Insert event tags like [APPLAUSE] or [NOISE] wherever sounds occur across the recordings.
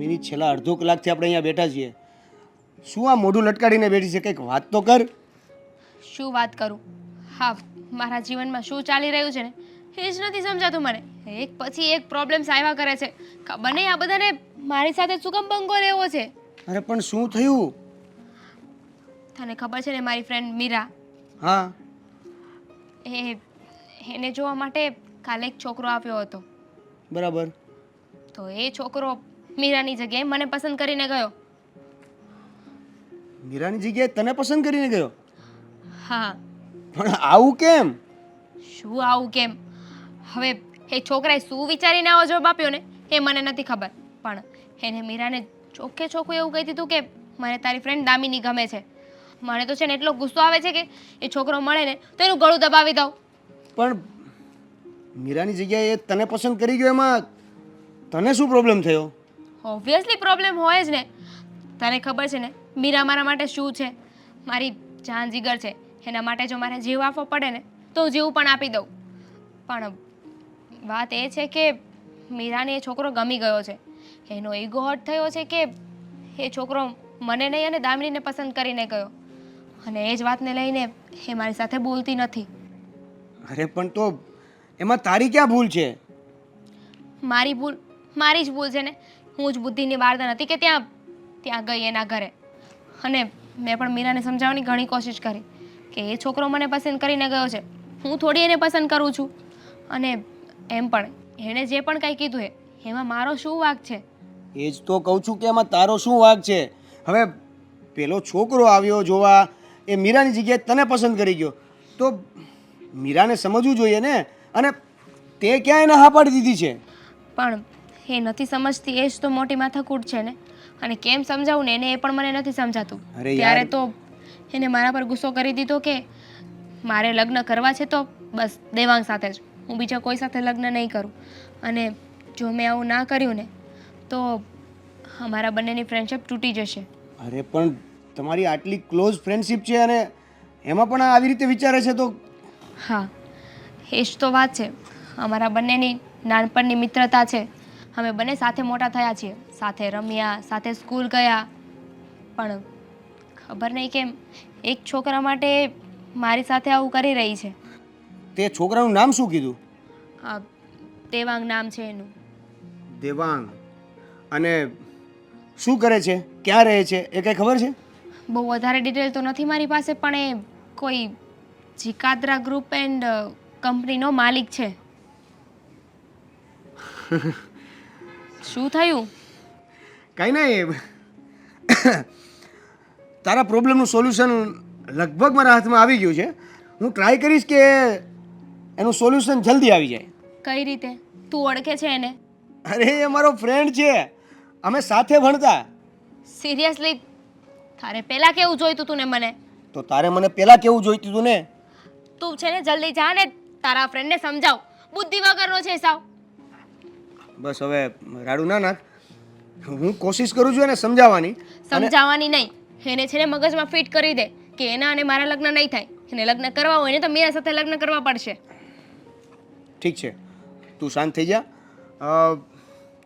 દામિની છેલ્લા અડધો કલાકથી આપણે અહીંયા બેઠા છીએ. શું આ મોઢું લટકાડીને બેઠી છે? કંઈક વાત તો કર. શું વાત કરું? હા મારા જીવનમાં શું ચાલી રહ્યું છે ને? એ જ નથી સમજાતું મને. એક પછી એક પ્રોબ્લેમ્સ આવ્યા કરે છે. ખબર નહીં આ બધાને મારી સાથે શું કામ બંગો રહેવો છે? અરે પણ શું થયું? તને ખબર છે ને મારી ફ્રેન્ડ મીરા? હા. એ એને જોવા માટે કાલે એક છોકરો આવ્યો હતો. બરાબર. તો એ છોકરો મીરાની જગ્યાએ મને પસંદ કરીને ગયો. મીરાની જગ્યાએ તને પસંદ કરીને ગયો? હા. પણ આવું કેમ? શું આવું કેમ? હવે એ છોકરાએ શું વિચારીને આવો જવાબ આપ્યો ને એ મને નથી ખબર. પણ એને મીરાને ચોખ્ખે ચોખ્ખું એવું કહી દીધું કે મને તારી ફ્રેન્ડ દામિની ગમે છે. મને તો છે ને એટલો ગુસ્સો આવે છે કે એ છોકરો મળે ને તો એનું ગળું દબાવી દઉં. પણ મીરાની જગ્યાએ તને પસંદ કરી ગયો એમાં તને શું પ્રોબ્લેમ થયો? ઓબ્વિયસલી પ્રોબ્લેમ હોય જ ને. તને ખબર છે ને મીરા મારા માટે શું છે? મારી જાન જીગર છે. એના માટે જો મારે જીવ આપવો પડે ને તો હું જીવ પણ આપી દઉં. પણ વાત એ છે કે મીરાને એ છોકરો ગમી ગયો છે. એનો ઈગો હટ થયો છે કે એ છોકરો મને નહીં અને દામિનીને પસંદ કરીને ગયો. અને એ જ વાતને લઈને એ મારી સાથે બોલતી નથી. અરે પણ તો એમાં તારી ક્યાં ભૂલ છે? મારી ભૂલ મારી જ ભૂલ છે ને. હું જ બુદ્ધિની વાર્તા નથી કે ત્યાં ત્યાં ગઈ એના ઘરે. અને મેં પણ મીરાને સમજાવવાની ઘણી કોશિશ કરી કે એ છોકરો મને પસંદ કરીને ગયો છે. હું થોડી એને પસંદ કરું છું. અને એમ પણ એણે જે પણ કંઈ કીધું એ એમાં મારો શું વાક છે? એ જ તો કહું છું કે એમાં તારો શું વાક છે? હવે પેલો છોકરો આવ્યો જોવા એ મીરાની જગ્યાએ તને પસંદ કરી ગયો. તો મીરાને સમજવું જોઈએ ને? અને તે ક્યાં એને હા પાડી દીધી છે? પણ એ નથી સમજતી એ જ તો મોટી માથાકૂટ છે ને. અને કેમ સમજાવું ને એને એ પણ મને નથી સમજાતું. અરે યાર. ત્યારે તો એને મારા પર ગુસ્સો કરી દીધો કે મારે લગ્ન કરવા છે તો બસ દેવાંગ સાથે જ. હું બીજા કોઈ સાથે લગ્ન નહીં કરું. અને જો મેં આવું ના કર્યું ને તો અમારા બંનેની ફ્રેન્ડશિપ તૂટી જશે. અરે પણ તમારી આટલી ક્લોઝ ફ્રેન્ડશિપ છે અને એમાં પણ આ આવી રીતે વિચારે છે તો હા એ જ તો વાત છે. અમારા બંનેની નાનપણની મિત્રતા છે. અમે બંને સાથે મોટા થયા છીએ. સાથે રમ્યા સાથે સ્કૂલ ગયા. પણ ખબર નહીં કેમ એક છોકરા માટે મારી સાથે આવું કરી રહી છે. તે છોકરાનું નામ શું કીધું? દેવાંગ નામ છે એનું. દેવાંગ. અને શું કરે છે? ક્યાં રહે છે? એ કંઈ ખબર છે? બહુ વધારે ડિટેલ તો નથી મારી પાસે પણ એ કોઈ જીકાદરા ગ્રુપ એન્ડ કંપનીનો માલિક છે. [LAUGHS] શું થયું? કંઈ નહીં. તારા પ્રોબ્લેમનું સોલ્યુશન લગભગ મારા હાથમાં આવી ગયું છે. હું ટ્રાય કરીશ કે એનું સોલ્યુશન જલ્દી આવી જાય. કઈ રીતે? તું ઓળખે છે એને? અરે એ મારો ફ્રેન્ડ છે. અમે સાથે ભણતા. સિરિયસલી તારે પહેલાં કેવું જોઈતું તું ને મને? તો તારે મને પહેલાં કેવું જોઈતું તું ને? તું છે ને જલ્દી જા ને તારા ફ્રેન્ડને સમજાવ. બુદ્ધિ વગરનો છે સાવ. બસ હવે રાડું ના નાખ. હું કોશિશ કરું છું એને સમજાવવાની. સમજાવવાની નહીં. એને છે ને મગજમાં ફિટ કરી દે કે એના અને મારા લગ્ન નહીં થાય. એને લગ્ન કરવા હોય ને તો મીરા સાથે લગ્ન કરવા પડશે. ઠીક છે. તું શાંત થઈ જા.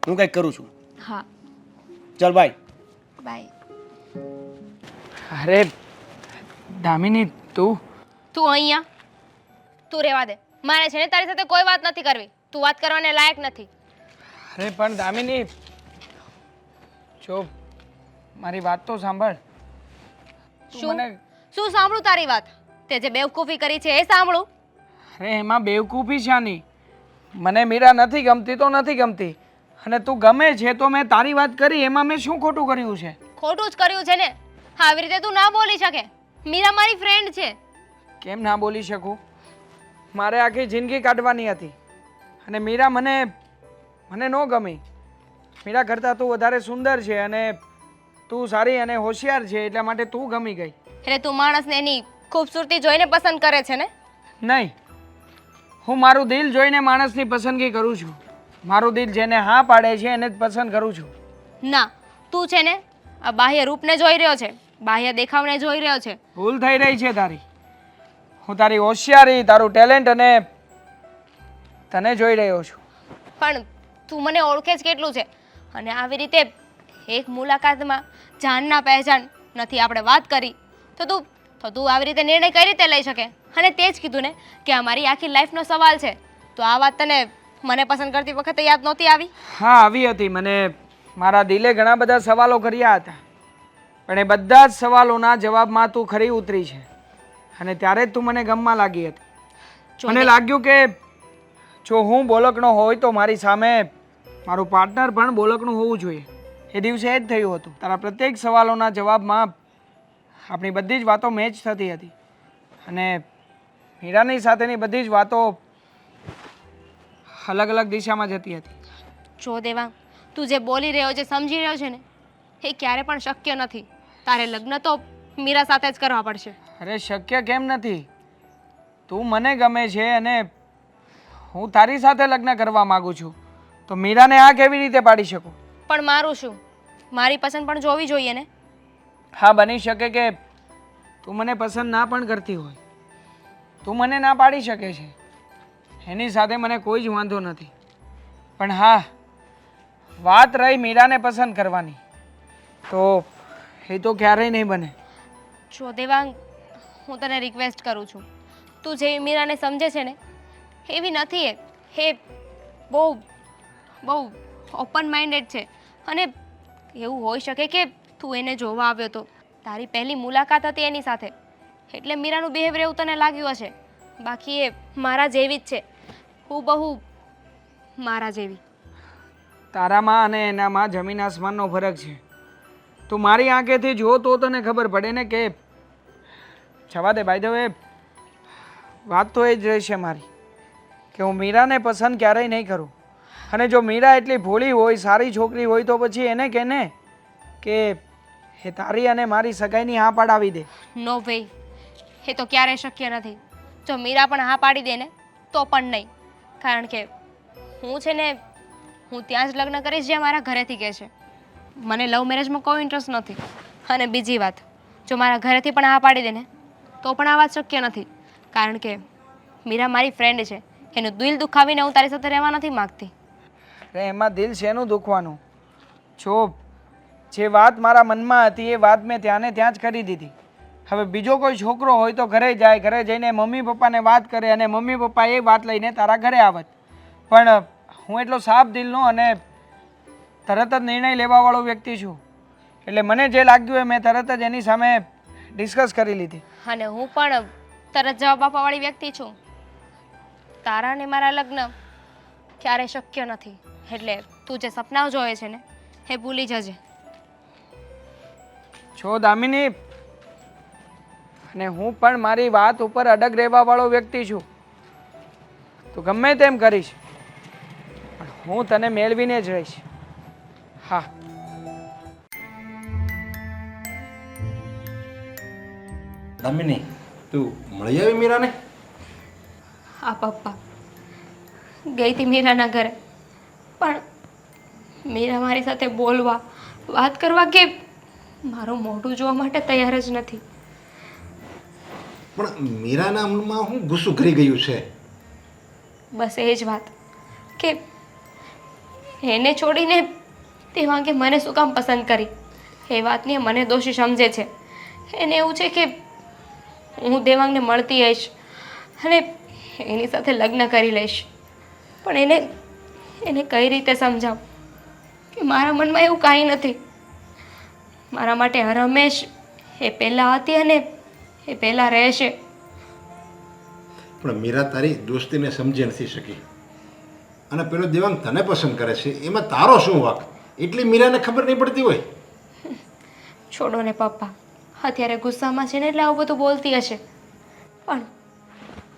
હું કંઈક કરું છું. હા. ચાલ બાય બાય અરે દામિની તું? તું અહીંયા. તું રહેવા દે. મારે છે ને તારી સાથે કોઈ વાત નથી કરવી. તું વાત કરવાને લાયક નથી. અરે પણ દામિની જો મારી વાત તો સાંભળ. તું શું? મને શું સાંભળું તારી વાત? તે જે બેવકૂફી કરી છે એ સાંભળું? અરે એમાં બેવકૂફી શાની? મને મીરા નથી ગમતી તો નથી ગમતી. અને તું ગમે છે તો મેં તારી વાત કરી એમાં મેં શું ખોટું કર્યું છે? ખોટું જ કર્યું છે ને? આવી રીતે તું ના બોલી શકે. મીરા મારી ફ્રેન્ડ છે. કેમ ના બોલી શકું? મારે આખી જિંદગી કાઢવાની હતી. અને મીરા મને મને ન ગમી. મીરા કરતાં તું વધારે સુંદર છે અને તું સારી અને હોશિયાર છે એટલા માટે તું ગમી ગઈ. એટલે તું માણસને એની ખૂબસૂરતી જોઈને પસંદ કરે છે ને? નહીં. હું મારું દિલ જોઈને માણસની પસંદગી કરું છું. મારું દિલ જેને હા પાડે છે એને જ પસંદ કરું છું. ના તું છે ને આ બાહ્ય રૂપને જોઈ રહ્યો છે બાહ્ય દેખાવને જોઈ રહ્યો છે. ભૂલ થઈ રહી છે તારી. હું તારી હોશિયારી તારું ટેલેન્ટ અને તને જોઈ રહ્યો છું. પણ તું મને ઓળખે જ કેટલું છે? અને આવી રીતે એક મુલાકાતમાં જાનના પહેચાન નથી આપણે વાત કરી તો તું તો તું આવી રીતે નિર્ણય કઈ રીતે લઈ શકે? અને તે જ કીધું ને કે અમારી આખી લાઈફનો સવાલ છે. તો આ વાત તને મને પસંદ કરતી વખતે યાદ નહોતી આવી? હા આવી હતી. મને મારા દિલે ઘણા બધા સવાલો કર્યા હતા. પણ એ બધા જ સવાલોના જવાબમાં તું ખરી ઉતરી છે. અને ત્યારે જ તું મને ગમવા લાગી હતી. મને લાગ્યું કે જો હું બોલકનો હોય તો મારી સામે મારું પાર્ટનર પણ બોલકનું હોવું જોઈએ. એ દિવસે એ જ થયું હતું. તારા પ્રત્યેક સવાલોના જવાબમાં આપણી બધી જ વાતો મેચ થતી હતી. અને મીરાની સાથેની બધી જ વાતો અલગ અલગ દિશામાં જતી હતી. જો દેવા તું જે બોલી રહ્યો છે સમજી રહ્યો છે ને એ ક્યારે પણ શક્ય નથી. તારે લગ્ન તો મીરા સાથે જ કરવા પડશે. અરે શક્ય કેમ નથી? તું મને ગમે છે અને હું તારી સાથે લગ્ન કરવા માગું છું. તો મીરાને આ કેવી રીતે પાડી શકું? પણ મારું શું? મારી પસંદ પણ જોવી જોઈએ ને? હા બની શકે કે તું મને પસંદ ના પણ કરતી હોય. તું મને ના પાડી શકે છે. એની સાથે મને કોઈ જ વાંધો નથી. પણ હા વાત રહી મીરાને પસંદ કરવાની. તો એ તો ક્યારેય નહીં બને. જો દેવાંગ હું તને રિક્વેસ્ટ કરું છું. તું જે મીરાને સમજે છે ને એવી નથી એ બહુ બહુ ઓપન માઇન્ડેડ છે. અને એવું હોઈ શકે કે તું એને જોવા આવ્યો તો. તારી પહેલી મુલાકાત હતી એની સાથે. એટલે મીરાનું બિહેવિયર એવું તને લાગ્યું હશે? બાકી એ મારા જેવી જ છે. હું બહુ મારા જેવી. તારામાં અને એનામાં જમીન આસમાનનો ફરક છે. તું મારી આંખેથી જો તો તને ખબર પડે ને કે જવા દે ભાઈ હવે વાત તો એ જ રહેશે મારી, કે હું મીરાને પસંદ ક્યારેય નહીં કરું. અને જો મીરા એટલી ભોળી હોય, સારી છોકરી હોય, તો પછી એને કે ને કે એ તારી અને મારી સગાઈની હા પાડાવી દે. નો વે એ તો ક્યારેય શક્ય નથી. જો મીરા પણ હા પાડી દે ને, તો પણ નહીં. કારણ કે હું છે ને, હું ત્યાં જ લગ્ન કરીશ જે મારા ઘરેથી કહે છે. મને લવ મેરેજમાં કોઈ ઇન્ટરેસ્ટ નથી. અને બીજી વાત, જો મારા ઘરેથી પણ હા પાડી દે ને, તો પણ આ વાત શક્ય નથી. કારણ કે મીરા મારી ફ્રેન્ડ છે. એનું દિલ દુખાવીને હું તારી સાથે રહેવા નથી માગતી. અરે એમાં દિલ શેનું દુખવાનું. જો જે વાત મારા મનમાં હતી એ વાત મેં ત્યાંને ત્યાં જ કરી દીધી. હવે બીજો કોઈ છોકરો હોય તો ઘરે જાય, ઘરે જઈને મમ્મી પપ્પાને વાત કરે અને મમ્મી પપ્પા એ વાત લઈને તારા ઘરે આવત. પણ હું એટલો સાફ દિલનો અને તરત જ નિર્ણય લેવાવાળો વ્યક્તિ છું. એટલે મને જે લાગ્યું એ મેં તરત જ એની સામે ડિસ્કસ કરી લીધી. અને હું પણ તરત જવાબ આપવાવાળી વ્યક્તિ છું. તારા ને મારા લગ્ન ક્યારે શક્ય નથી. એટલે તું જે સપનાઓ જોવે છે ને એ ભૂલી જજે. છો દામિની અને હું પણ મારી વાત ઉપર અડગ રહેવાવાળો વ્યક્તિ છું. તું ગમે તેમ કરીશ પણ હું તને મેળવીને જ રહીશ. હા. દામિની તું મળી આવી મીરાને? હા પપ્પા. ગઈ હતી મીરાના ઘરે. પણ મીરા મારી સાથે બોલવા વાત કરવા કે મારું મોઢું જોવા માટે તૈયાર જ નથી. પણ મીરાના મનમાં હું ગુસ્સો કરી ગયું છે. બસ એ જ વાત. કે એને છોડીને તે વાંકે મને શું કામ પસંદ કરી? એ વાતની મને દોષી સમજે છે. એને એવું છે કે હું દેવાંગને મળતી આવીશ અને એની સાથે લગ્ન કરી લઈશ. પણ એને એને કઈ રીતે સમજાવ? કે મારા મનમાં એવું કાંઈ નથી. મારા માટે રમેશ એ પહેલાં હતી અને એ પહેલાં રહેશે. પણ મીરા તારી દોસ્તીને સમજી નથી શકી. અને પેલો દેવાંગ તને પસંદ કરે છે એમાં તારો શું વાક? એટલી મીરાને ખબર નહીં પડતી હોય? છોડો ને પપ્પા અત્યારે ગુસ્સામાં છે ને એટલે આવું બધું બોલતી હશે. પણ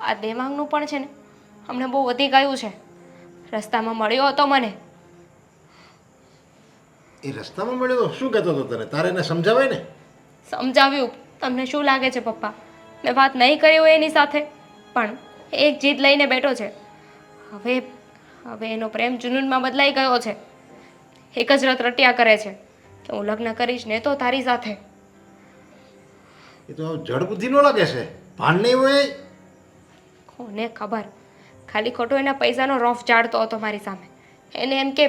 આ દેવાંગનું પણ છે ને અમને બહુ વધી ગયું છે. રસ્તામાં મળ્યો હતો મને. એ રસ્તામાં મળ્યો તો શું કહેતો હતો તને? તારે એને સમજાવાય ને? સમજાવ્યું. તમને શું લાગે છે પપ્પા? મેં વાત નહીં કરી હોય એની સાથે પણ એક જીદ લઈને બેઠો છે. હવે હવે એનો પ્રેમ જુનૂનમાં બદલાઈ ગયો છે. એક જ રત રટ્યા કરે છે. કે હું લગ્ન કરીશ ને તો તારી સાથે. એ તો જડબુદ્ધિનો જડ લાગે છે. ભાન નહીં હોય. કોને ખબર? ખાલી ખોટો એના પૈસાનો રોફ ચાડતો હતો મારી સામે. એને એમ કે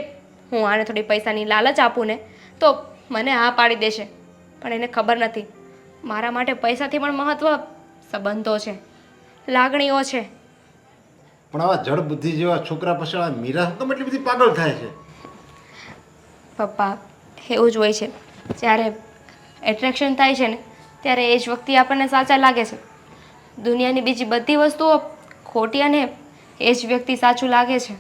હું આને થોડી પૈસાની લાલચ આપું ને તો મને હા પાડી દેશે. પણ એને ખબર નથી. મારા માટે પૈસાથી પણ મહત્વ સંબંધો છે લાગણીઓ છે. પણ આવા જળ બુદ્ધિ જેવા છોકરા પછી આ મીરા કેમ એટલી બધી પાગલ થાય છે? પપ્પા એવું જ હોય છે. જ્યારે એટ્રેક્શન થાય છે ને ત્યારે એ જ વ્યક્તિ આપણને સાચા લાગે છે. દુનિયાની બીજી બધી વસ્તુઓ ખોટી અને એ જ વ્યક્તિ સાચું લાગે છે?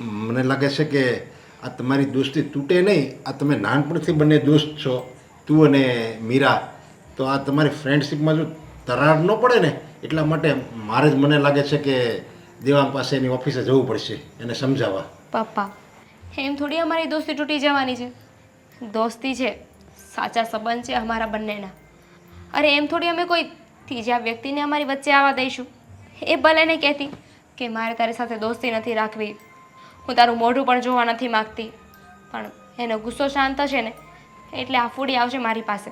મને લાગે છે કે આ તમારી દોસ્તી તૂટે નહીં. આ તમે નાનપણથી બંને દોસ્ત છો તું અને મીરા. તો આ તમારી ફ્રેન્ડશીપમાં જો તરાર ન પડે ને એટલા માટે મારે જ મને લાગે છે કે દેવાંગ પાસે એની ઓફિસે જવું પડશે. એને સમજાવવા. પપ્પા એમ થોડી અમારી દોસ્તી તૂટી જવાની છે? દોસ્તી છે સાચા સંબંધ છે અમારા બંનેના. અરે એમ થોડી અમે કોઈ ત્રીજા વ્યક્તિને અમારી વચ્ચે આવવા દઈશું? એ ભલે ને કહેતી. કે મારે તારી સાથે દોસ્તી નથી રાખવી. હું તારું મોઢું પણ જોવા નથી માગતી. પણ એનો ગુસ્સો શાંત થશે ને એટલે આ ફૂડી આવશે મારી પાસે.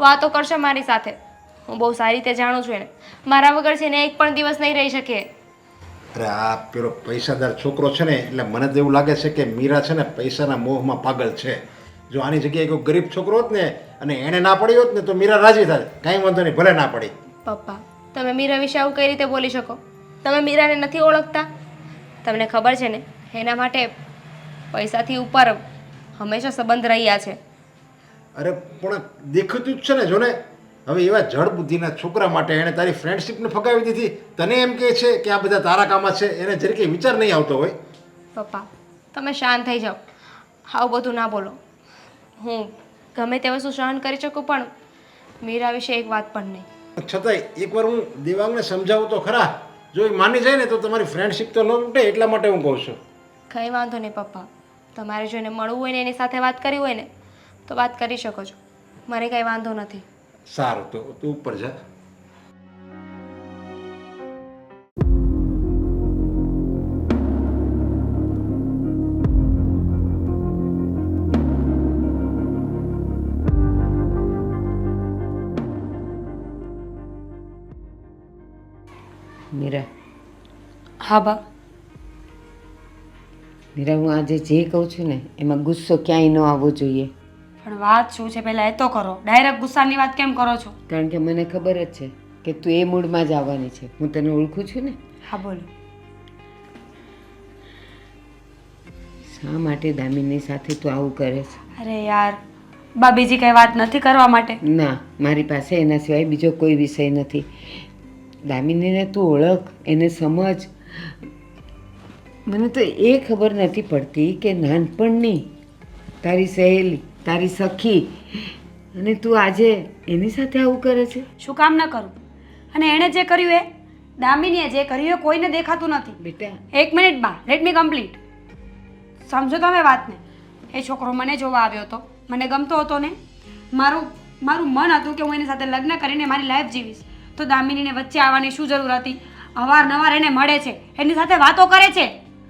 વાતો કરશે મારી સાથે. હું બહુ સારી રીતે જાણું છું એને. મારા વગર છે ને એક પણ દિવસ નહીં રહી શકે. અરે આ પેલો પૈસાદાર છોકરો છે ને એટલે મને તો એવું લાગે છે કે મીરા છે ને પૈસાના મોહમાં પાગલ છે. જો આની જગ્યાએ કોઈ ગરીબ છોકરો હોત ને અને એણે ના પડી હોત ને તો મીરા રાજી થાય. કાંઈ વાંધો નહીં ભલે ના પડી. પપ્પા તમે મીરા વિશે આવું કઈ રીતે બોલી શકો? તમે મીરાને નથી ઓળખતા? તમને ખબર છે ને એના માટે પૈસાથી ઉપર હંમેશા સંબંધ રહ્યા છે. અરે પણ દેખતું જ છે ને જો ને હવે એવા જળ બુદ્ધિના છોકરા માટે એણે તારી ફ્રેન્ડશીપને ફગાવી દીધી. તને એમ કહે છે કે આ બધા તારા કામમાં છે એને જરી કંઈ વિચાર નહીં આવતો હોય. પપ્પા તમે શાંત થઈ જાઓ. આવું બધું ના બોલો. હું ગમે તે વસ્તુ સહન કરી શકું પણ મીરા વિશે એક વાત પણ નહીં. છતાંય એકવાર હું દેવાંગને સમજાવું તો ખરા. જો એ માની જાય ને તો તમારી ફ્રેન્ડશિપ તો ન તૂટે એટલા માટે હું કહું છું. કંઈ વાંધો નહીં પપ્પા. તમારે જો એને મળવું હોય ને એની સાથે વાત કરવી હોય ને તો વાત કરી શકો છો. મારે કંઈ વાંધો નથી. સારું તો તું ઉપર જા. હા બા. મીરા હું આજે જે કહું છું ને એમાં ગુસ્સો ક્યાંય ન આવવો જોઈએ. પણ વાત શું છે? પહેલાં એ તો કરો. ડાયરેક્ટ ગુસ્સાની વાત કેમ કરો છો? કારણ કે મને ખબર જ છે કે તું એ મૂડમાં જ આવવાની છે. હું તને ઓળખું છું ને? હા બોલો. શા માટે દામિની સાથે તું આવું કરે છે? અરે યાર બા બીજી કઈ વાત નથી કરવા માટે? ના મારી પાસે એના સિવાય બીજો કોઈ વિષય નથી. દામિનીને તું ઓળખ એને સમજ મને તો એ ખબર નથી પડતી કે નાનપણની તારી સહેલી તારી સખી અને તું આજે એની સાથે આવું કરે છે? શું કામ ન કરું? અને એણે જે કર્યું એ દામિનીએ જે કર્યું એ કોઈને દેખાતું નથી. બેટા. એક મિનિટમાં લેટ મી કમ્પ્લીટ સમજો તમે વાતને. એ છોકરો મને જોવા આવ્યો હતો. મને ગમતો હતો ને. મારું મારું મન હતું કે હું એની સાથે લગ્ન કરીને મારી લાઈફ જીવીશ. તો દામિનીને વચ્ચે આવવાની શું જરૂર હતી? અવારનવાર એને મળે છે એની સાથે વાતો કરે છે.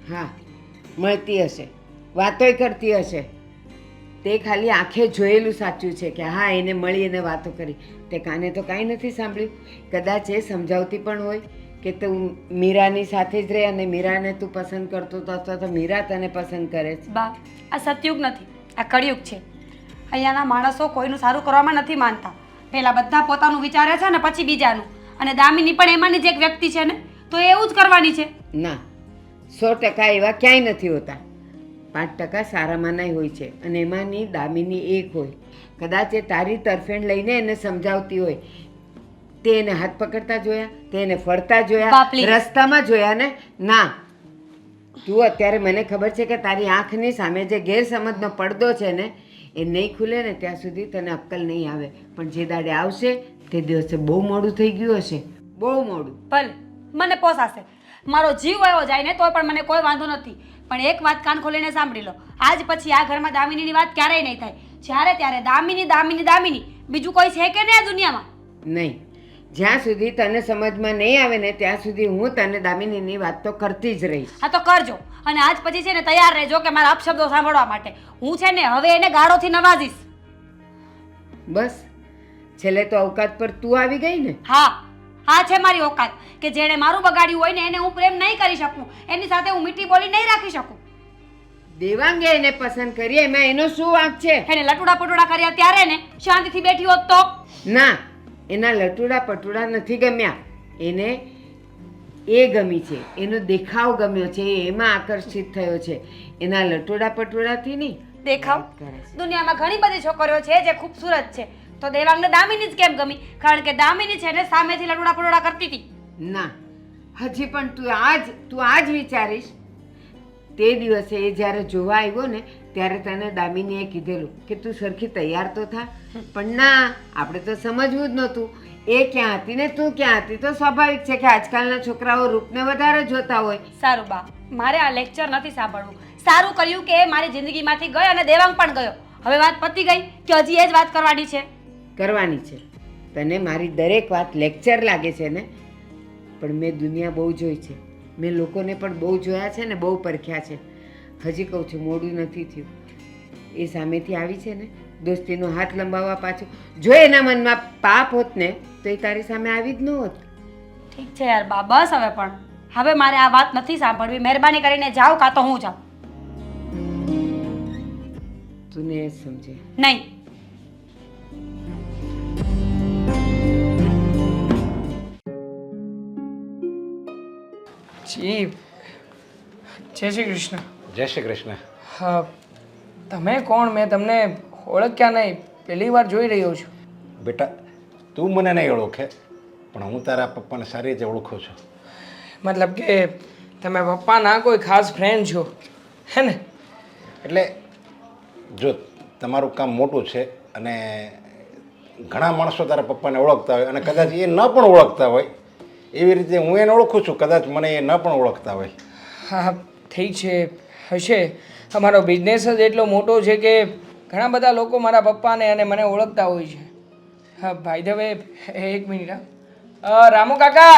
હા મળતી હશે વાતોય કરતી હશે. તે ખાલી આંખે જોયેલું સાચું છે કે હા એને મળી અને વાતો કરી. તે કાને તો કાંઈ નથી સાંભળ્યું. કદાચ એ સમજાવતી પણ હોય કે તું મીરાની સાથે જ રહે અને મીરાને તું પસંદ કરતો હતો અથવા તો મીરા તને પસંદ કરે છે. બા આ સતયુગ નથી આ કળિયુગ છે. અહીંયાના માણસો કોઈનું સારું કરવામાં નથી માનતા. પહેલાં બધા પોતાનું વિચારે છે ને પછી બીજાનું. અને દામિની પણ એમાંની જ એક વ્યક્તિ છે ને? તો એવું જ કરવાની છે. ના સો ટકા એવા ક્યાંય નથી હોતા. પાંચ ટકા સારામાંનાય હોય છે અને એમાંની દામિની એક હોય. કદાચ એ તારી તરફેણ લઈને એને સમજાવતી હોય. તે એને હાથ પકડતા જોયા તે એને ફરતા જોયા રસ્તામાં જોયા ને? ના. તું અત્યારે મને ખબર છે કે તારી આંખની સામે જે ગેરસમજનો પડદો છે ને એ નહીં ખુલે ને ત્યાં સુધી તને અક્કલ નહીં આવે. પણ જે દાડે આવશે તે દિવસે બહુ મોડું થઈ ગયું હશે. બહુ મોડું. ભલે મને પોસાશે. મારો જીવ વયો જાય ને તોય પણ મને કોઈ વાંધો નથી. પણ એક વાત કાન ખોલીને સાંભળી લો. આજ પછી આ ઘરમાં દામિનીની વાત ક્યારેય નહીં થાય. જ્યારે ત્યારે દામિની દામિની દામિની. બીજું કોઈ છે કે નહીં આ દુનિયામાં? નહીં. જ્યાં સુધી તને સમજમાં નહીં આવે ને ત્યાં સુધી હું તને દામિનીની વાત તો કરતી જ રહીશ. હા તો કરજો. અને આજ પછી છે ને તૈયાર રહેજો કે મારા અપશબ્દો સાંભળવા માટે. હું છે ને હવે એને ગાળોથી નવાજીશ. બસ. છેલ્લે તો અવકાત પર તું આવી ગઈ ને? હા હા છે મારી ઓકાત કે જેણે મારું બગાડ્યું હોય ને એને હું પ્રેમ નહીં કરી શકું એની સાથે હું મીઠી બોલી નહીં રાખી શકું. દેવાંગે એને પસંદ કરી એમાં એનો શું વાંક છે? એને લટુડા પટુડા કર્યા ત્યારે ને શાંતિથી બેઠી હોત તો? ના એના લટુડા પટુડા નથી ગમ્યા. એને એ ગમી છે એનો દેખાવ ગમ્યો છે એમાં આકર્ષિત થયો છે. એના લટુડા પટુડાથી નહીં. દેખાવ? દુનિયામાં ઘણી બધી છોકરીઓ છે જે ખૂબસૂરત છે. તો દેવાંગને દામિની જ કેમ ગમી? કારણ કે દામિની છે ને સામેથી લટુડા પડોડા કરતી હતી. ના હજી પણ તું આજ તું આજ વિચારીશ. તે દિવસે એ જ્યારે જોવા આવ્યો ને ત્યારે તને દામિનીએ કીધેલું કે તું સરખી તૈયાર તો થા પણ ના આપણે તો સમજવું જ નહોતું. એ ક્યાં હતી ને તું ક્યાં હતી? તો સ્વાભાવિક છે કે આજકાલના છોકરાઓ રૂપને વધારે જોતા હોય. સારું બા મારે આ લેક્ચર નથી સાંભળવું. સારું કર્યું કે એ મારી જિંદગીમાંથી ગયો અને દેવાંગ પણ ગયો. હવે વાત પતી ગઈ કે હજી એ જ વાત કરવાની છે. કરવાની છે. તને મારી દરેક વાત લેક્ચર લાગે છે ને? પણ મેં દુનિયા બહુ જોઈ છે. મેં લોકોને પણ બહુ જોયા છે ને બહુ પરખ્યા છે. હજી કહું છું મોડું નથી થયું. એ સામેથી આવી છે ને? દોસ્તીનો હાથ લંબાવવા પાછું. જો એના મનમાં પાપ હોત ને તો એ તારી સામે આવી જ ન હોત. ઠીક છે યાર બા બસ હવે પણ. હવે મારે આ વાત નથી સાંભળવી. મહેરબાની કરીને જાઓ કાં તો હું જાઉં. તું ને સમજે. નહીં. જી. જય શ્રી કૃષ્ણ. જય શ્રી કૃષ્ણ. હા તમે કોણ? મેં તમને ઓળખ્યા નહીં. પહેલી વાર જોઈ રહ્યો છું. બેટા તું મને નહીં ઓળખે પણ હું તારા પપ્પાને સારી રીતે ઓળખું છું. મતલબ કે તમે પપ્પાના કોઈ ખાસ ફ્રેન્ડ છો હે ને? એટલે જો તમારું કામ મોટું છે અને ઘણા માણસો તારા પપ્પાને ઓળખતા હોય અને કદાચ એ ન પણ ઓળખતા હોય એવી રીતે હું એને ઓળખું છું કદાચ મને એ ન પણ ઓળખતા હોય. હા ઠીક છે હશે. અમારો બિઝનેસ જ એટલો મોટો છે કે ઘણા બધા લોકો મારા પપ્પાને અને મને ઓળખતા હોય છે. હા ભાઈ દવે એક મિનિટ રામુ કાકા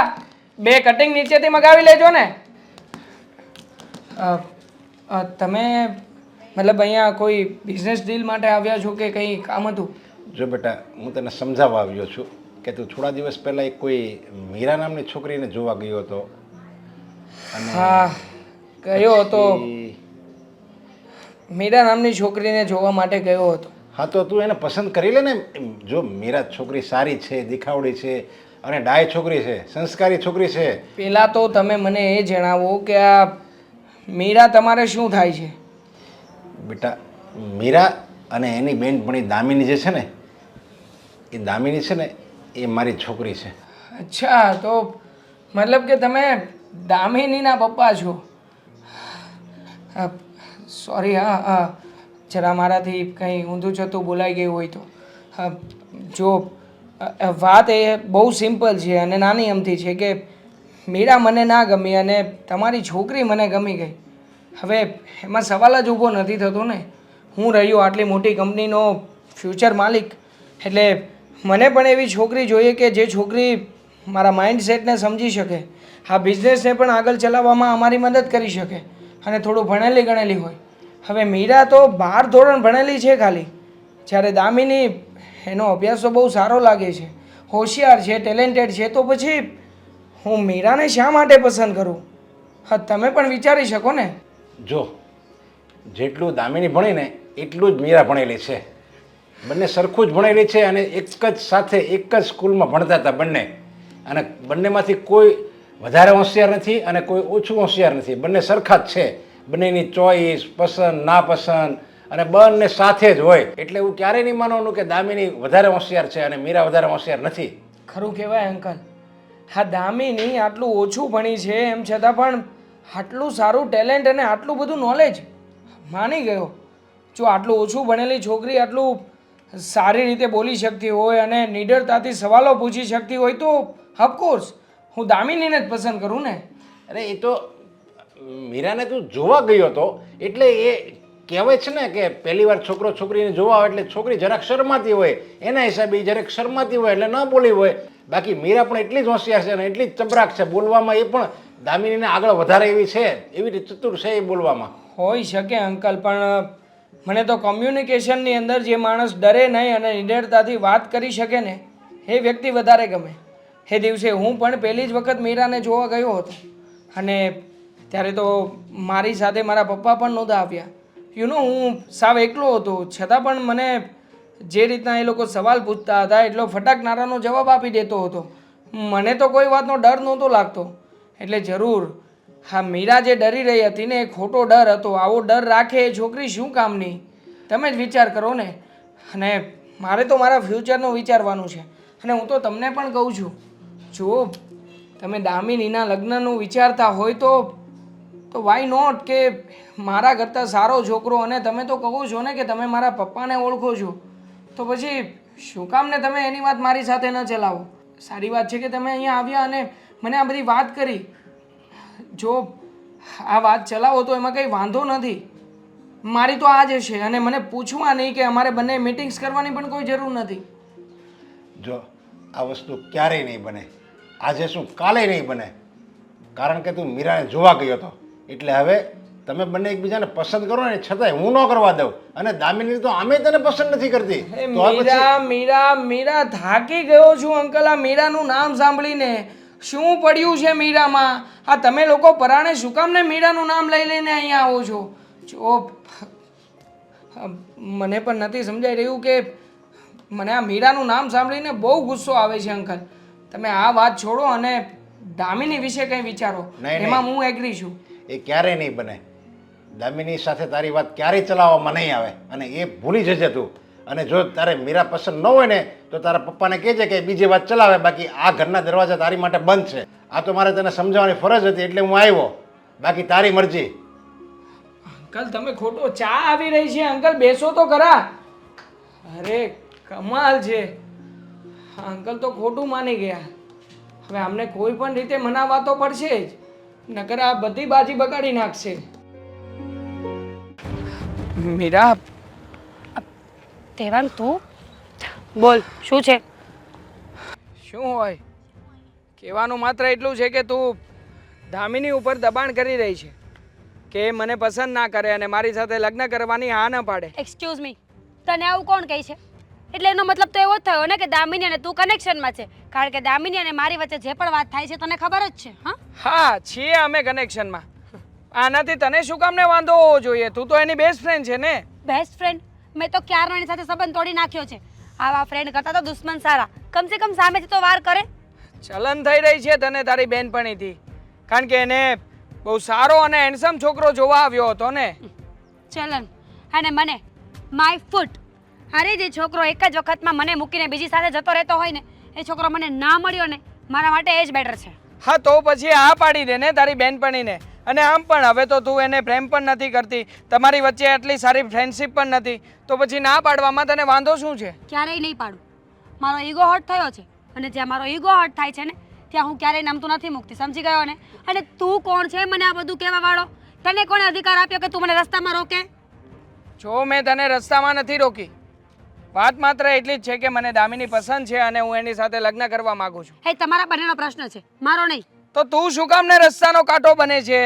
બે કટિંગ નીચેથી મગાવી લેજો ને. તમે મતલબ અહીંયા કોઈ બિઝનેસ ડીલ માટે આવ્યા છો કે કંઈ કામ હતું? જો બેટા હું તને સમજાવવા આવ્યો છું. કે તું થોડા દિવસ પહેલાં એક કોઈ મીરા નામની છોકરીને જોવા ગયો હતો? હા ગયો હતો. મીરા નામની છોકરીને જોવા માટે ગયો હતો. હા તો તું એને પસંદ કરી લે ને. જો મીરા છોકરી સારી છે દેખાવડી છે અને ડાય છોકરી છે સંસ્કારી છોકરી છે. પહેલાં તો તમે મને એ જણાવો કે આ મીરા તમારે શું થાય છે? બેટા મીરા અને એની બેનપણી દામિની જે છે ને એ દામિની છે ને એ મારી છોકરી છે. અચ્છા, તો મતલબ કે તમે દામિનીના પપ્પા છો? સોરી, હા હા. જરા મારાથી કંઈ ઊંધું જતું બોલાઈ ગયું હોય તો. જો વાત એ બહુ સિમ્પલ છે અને નાની અમથી છે કે મીરા મને ના ગમી અને તમારી છોકરી મને ગમી ગઈ. હવે એમાં સવાલ જ ઊભો નથી થતો ને. હું રહ્યો આટલી મોટી કંપનીનો ફ્યુચર માલિક, એટલે મને પણ એવી છોકરી જોઈએ કે જે છોકરી મારા માઇન્ડસેટને સમજી શકે. આ બિઝનેસને પણ આગળ ચલાવવામાં અમારી મદદ કરી શકે અને થોડું ભણેલી ગણેલી હોય. હવે મીરા તો બાર ધોરણ ભણેલી છે ખાલી. જ્યારે દામિની એનો અભ્યાસ તો બહુ સારો લાગે છે. હોશિયાર છે ટેલેન્ટેડ છે, તો પછી હું મીરાને શા માટે પસંદ કરું? હા, તમે પણ વિચારી શકો ને. જો, જેટલું દામિની ભણીને, એટલું જ મીરા ભણેલી છે. બંને સરખું જ ભણેલી છે અને એક જ સાથે એક જ સ્કૂલમાં ભણતા હતા બંને. અને બંનેમાંથી કોઈ વધારે હોશિયાર નથી અને કોઈ ઓછું હોશિયાર નથી. બંને સરખા જ છે. બંનેની ચોઈસ, પસંદ, નાપસંદ અને બંને સાથે જ હોય. એટલે એવું ક્યારેય નહીં માનવાનું કે દામિની વધારે હોશિયાર છે અને મીરા વધારે હોશિયાર નથી. ખરું કહેવાય, અંકલ. હા, દામિની આટલું ઓછું ભણી છે એમ છતાં પણ આટલું સારું ટેલેન્ટ અને આટલું બધું નોલેજ માની ગયો. જો આટલું ઓછું ભણેલી છોકરી આટલું સારી રીતે બોલી શકતી હોય અને નિડરતાથી સવાલો પૂછી શકતી હોય તો ઓફકોર્સ હું દામિનીને જ પસંદ કરું ને. અરે એ તો મીરાને તું જોવા ગયો હતો એટલે એ કહેવાય છે ને કે પહેલી વાર છોકરો છોકરીને જોવા આવે એટલે છોકરી જરાક શરમાતી હોય એના હિસાબે જરાક શરમાતી હોય એટલે ન બોલી હોય. બાકી મીરા પણ એટલી જ હોશિયાર છે અને એટલી જ ચબરાક છે બોલવામાં એ પણ દામિનીને આગળ વધારે એવી છે એવી રીતે ચતુર છે એ બોલવામાં. હોઈ શકે અંકલ પણ મને તો કોમ્યુનિકેશનની અંદર જે માણસ ડરે નહીં અને નિડરતાથી વાત કરી શકે ને, એ વ્યક્તિ વધારે ગમે. એ દિવસે હું પણ પહેલી જ વખત મીરાને જોવા ગયો હતો. અને ત્યારે તો મારી સાથે મારા પપ્પા પણ નહોતા આવ્યા. યુ નો હું સાવ એકલો હતો. છતાં પણ મને જે રીતના એ લોકો સવાલ પૂછતા હતા, એટલો ફટાકનારાનો જવાબ આપી દેતો હતો. મને તો કોઈ વાતનો ડર નહોતો લાગતો. એટલે જરૂર હા, મીરા જે ડરી રહી હતી ને, એ ખોટો ડર હતો. આવો ડર રાખે એ છોકરી શું કામની? તમે જ વિચાર કરો ને. અને મારે તો મારા ફ્યુચરનું વિચારવાનું છે. અને હું તો તમને પણ કહું છું. જો તમે દામિનીના લગ્નનું વિચારતા હોય તો તો વાય નોટ કે મારા કરતાં સારો છોકરો? અને તમે તો કહો છો ને કે તમે મારા પપ્પાને ઓળખો છો. તો પછી શું કામ ને તમે એની વાત મારી સાથે ન ચલાવો? સારી વાત છે કે તમે અહીંયા આવ્યા અને મને આ બધી વાત કરી. જો આ વાત ચલાવો તો એમાં કંઈ વાંધો નથી. મારી તો આ જ છે અને મને પૂછવા નહીં કે અમારે બંને મીટિંગ્સ કરવાની પણ કોઈ જરૂર નથી. જો આ વસ્તુ ક્યારેય નહીં બને. આજે શું કાલે નહીં બને? કારણ કે તું મીરાને જોવા ગયો હતો. એટલે હવે તમે બંને એકબીજાને પસંદ કરો ને છતાંય હું ન કરવા દઉં. અને દામિની તો આમે તને પસંદ નથી કરતી. મીરા મીરા મીરા થાકી ગયો છું અંકલ. આ મીરાનું નામ સાંભળીને શું પડ્યું છે મીરામાં? આ તમે લોકો પરાણે શું કામ ને મીરાનું નામ લઈ લઈને અહીંયા આવો છો? જો મને પણ નથી સમજાઈ રહ્યું કે મને આ મીરાનું નામ સાંભળીને બહુ ગુસ્સો આવે છે અંકલ. તમે આ વાત છોડો અને દામિની વિશે કંઈ વિચારો. એમાં હું એગ્રી છું. એ ક્યારેય નહીં બને. દામિની સાથે તારી વાત ક્યારેય ચલાવવામાં નહીં આવે અને એ ભૂલી જજે તું. અને જો તારે મીરા પસંદ ન હોય ને, તો તારા પપ્પાને કહેજે કે બીજી વાત ચલાવે, બાકી આ ઘરના દરવાજા તારી માટે બંધ છે. આ તો મારે તને સમજાવવાની ફરજ હતી એટલે હું આવ્યો. બાકી તારી મરજી. અંકલ, તમે ખોટો ચા આવી રહી છે. અંકલ, બેસો તો ખરા. અરે, કમાલ છે. અંકલ તો ખોટું માની ગયા. હવે અમને કોઈ પણ રીતે મનાવવા તો પડશે જ. નકર આ બધી બાજી બગાડી નાખશે. મીરા દેવાંગ તું? બોલ. શું છે? શું હોય? કહેવાનું માત્ર એટલું છે કે તું ધામીની ઉપર દબાણ કરી રહી છે કે મને પસંદ ના કરે અને મારી સાથે લગ્ન કરવાની હા ન પાડે. એક્સક્યુઝ મી તને આવું કોણ કહે છે? એટલે એનો મતલબ તો એવો જ થયો ને કે દામિની અને તું કનેક્શનમાં છે. કારણ કે દામિની અને મારી વચ્ચે જે પણ વાત થાય છે તને ખબર જ છે હા? હા છીએ અમે કનેક્શનમાં આનાથી તને શું કામ ને વાંધો હોવો જોઈએ? તું તો એની બેસ્ટ ફ્રેન્ડ છે ને? બેસ્ટ ફ્રેન્ડ મેં તો ક્યારનો એની સાથે સંબંધ તોડી નાખ્યો છે. આવા ફ્રેન્ડ કરતા તો દુશ્મન સારા. કમસે કમ સામેથી તો વાર કરે. ચલન થઈ રહી છે તને તારી બેનપણીથી. કારણ કે એને બહુ સારો અને હેન્ડસમ છોકરો જોવા આવ્યો હતો ને. ચલન. અને મને માય ફૂટ અરે જે છોકરો એક જ વખતમાં મને મૂકીને બીજી સાથે જતો રહેતો હોય ને એ છોકરો મને ના મળ્યો ને મારા માટે એ જ બેટર છે. હા તો પછી આ પાડી દે ને તારી બેનપણીને. અને આમ પણ હવે તો તું એને પ્રેમ પણ નથી કરતી. તમારી વચ્ચે આટલી સારી ફ્રેન્ડશિપ પણ નથી. તો પછી ના પાડવામાં તને વાંધો શું છે? ક્યારેય નહીં પાડું. મારો ઈગો હર્ટ થયો છે. અને જ્યાં મારો ઈગો હર્ટ થાય છે ને ત્યાં હું ક્યારેય નમતું નથી મૂકતી. સમજી ગયો ને? અને તું કોણ છે? મને આ બધું કહેવા વાળો. તને કોણે અધિકાર આપ્યો કે તું મને રસ્તામાં રોકે? જો મેં તને રસ્તામાં નથી રોકી વાત માત્ર એટલી જ છે કે મને દામિની પસંદ છે અને હું એની સાથે લગ્ન કરવા માંગુ છું. એ તમારા બંનેનો પ્રશ્ન છે. મારો નહીં. તો તું શું કામ ને રસ્તાનો કાંટો બને છે?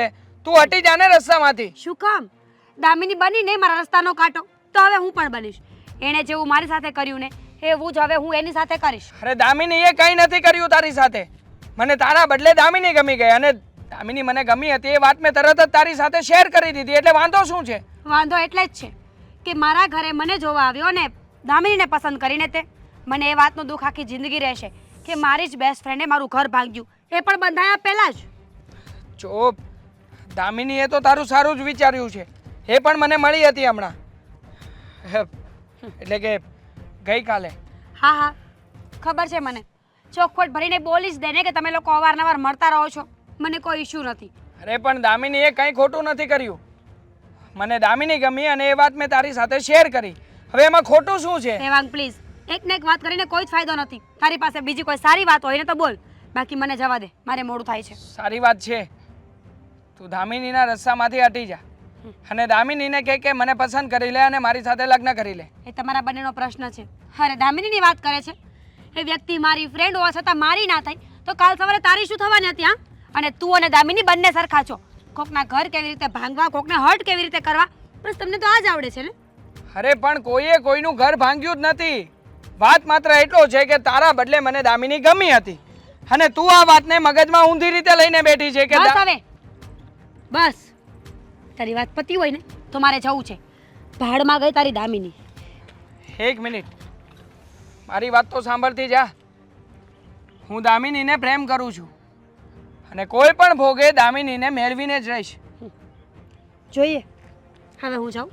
તું હટી જાને રસ્તામાંથી. શું કામ? દામિની બની ને મારા રસ્તાનો કાંટો. તો હવે હું પણ બનીશ. એણે જેવું મારી સાથે કર્યું ને એવું જ હવે હું એની સાથે કરીશ. અરે દામિનીએ કંઈ નથી કર્યું તારી સાથે. મને તારા બદલે દામિની ગમી ગઈ અને દામિની મને ગમી હતી એ વાત મેં તરત જ તારી સાથે શેર કરી દીધી એટલે વાંધો શું છે? વાંધો એટલે જ છે કે મારા ઘરે મને જોવા આવ્યો ને દામિનીને પસંદ કરીને તે. મને એ વાતનું દુઃખ આખી જિંદગી રહેશે કે મારી જ બેસ્ટ ફ્રેન્ડે મારું ઘર ભાંગ્યું. એ પણ બંધાયા પહેલાં જ. ચોપ. દામિનીએ તો તારું સારું જ વિચાર્યું છે. એ પણ મને મળી હતી હમણાં. એટલે કે ગઈકાલે. હા હા. ખબર છે મને. ચોખવટ ભરીને બોલી જ દે ને કે તમે લોકો અવારનવાર મળતા રહો છો. મને કોઈ ઇશ્યુ નથી. અરે પણ દામિનીએ કંઈ ખોટું નથી કર્યું. મને દામિની ગમી અને એ વાત મેં તારી સાથે શેર કરી. હવે એમાં ખોટું શું છે? હેવાંગ પ્લીઝ એક ને એક વાત કરીને કોઈ જ ફાયદો નથી. તારી પાસે બીજી કોઈ સારી વાત હોય ને તો બોલ. બાકી મને જવા દે. મારે મોડું થાય છે. સારી વાત છે. તું દામિનીના રસ્તામાંથી હટી જા. અને દામિનીને કહે કે મને પસંદ કરી લે અને મારી સાથે લગ્ન કરી લે. એ તમારા બંનેનો પ્રશ્ન છે. અરે દામિનીની વાત કરે છે? એ વ્યક્તિ મારી ફ્રેન્ડ હોવા છતાં મારી ના થાય. તો કાલ સવારે તારી શું થવાની હતી હા અને તું અને દામિની બંને સરખા છો. કોકના ઘર કેવી રીતે ભાંગવા કોકને હર્ટ કેવી રીતે કરવા? બસ તમને તો આ જ આવડે છે ને? અરે પણ કોઈએ કોઈનું ઘર ભાંગ્યું જ નથી. વાત માત્ર એટલો છે કે તારા બદલે મને દામિની ગમી હતી. અને તું આ વાતને મગજમાં ઊંધી રીતે લઈને બેઠી છે કે બસ હવે. બસ. તારી વાત પતી હોય ને તો મારે જવું છે. ભાડમાં ગઈ તારી દામિની. એક મિનિટ. મારી વાત તો સાંભળતી જા. હું દામિનીને પ્રેમ કરું છું. અને કોઈ પણ ભોગે દામિનીને મેળવીને જ રહીશ. જોઈએ. હવે હું જાઉં.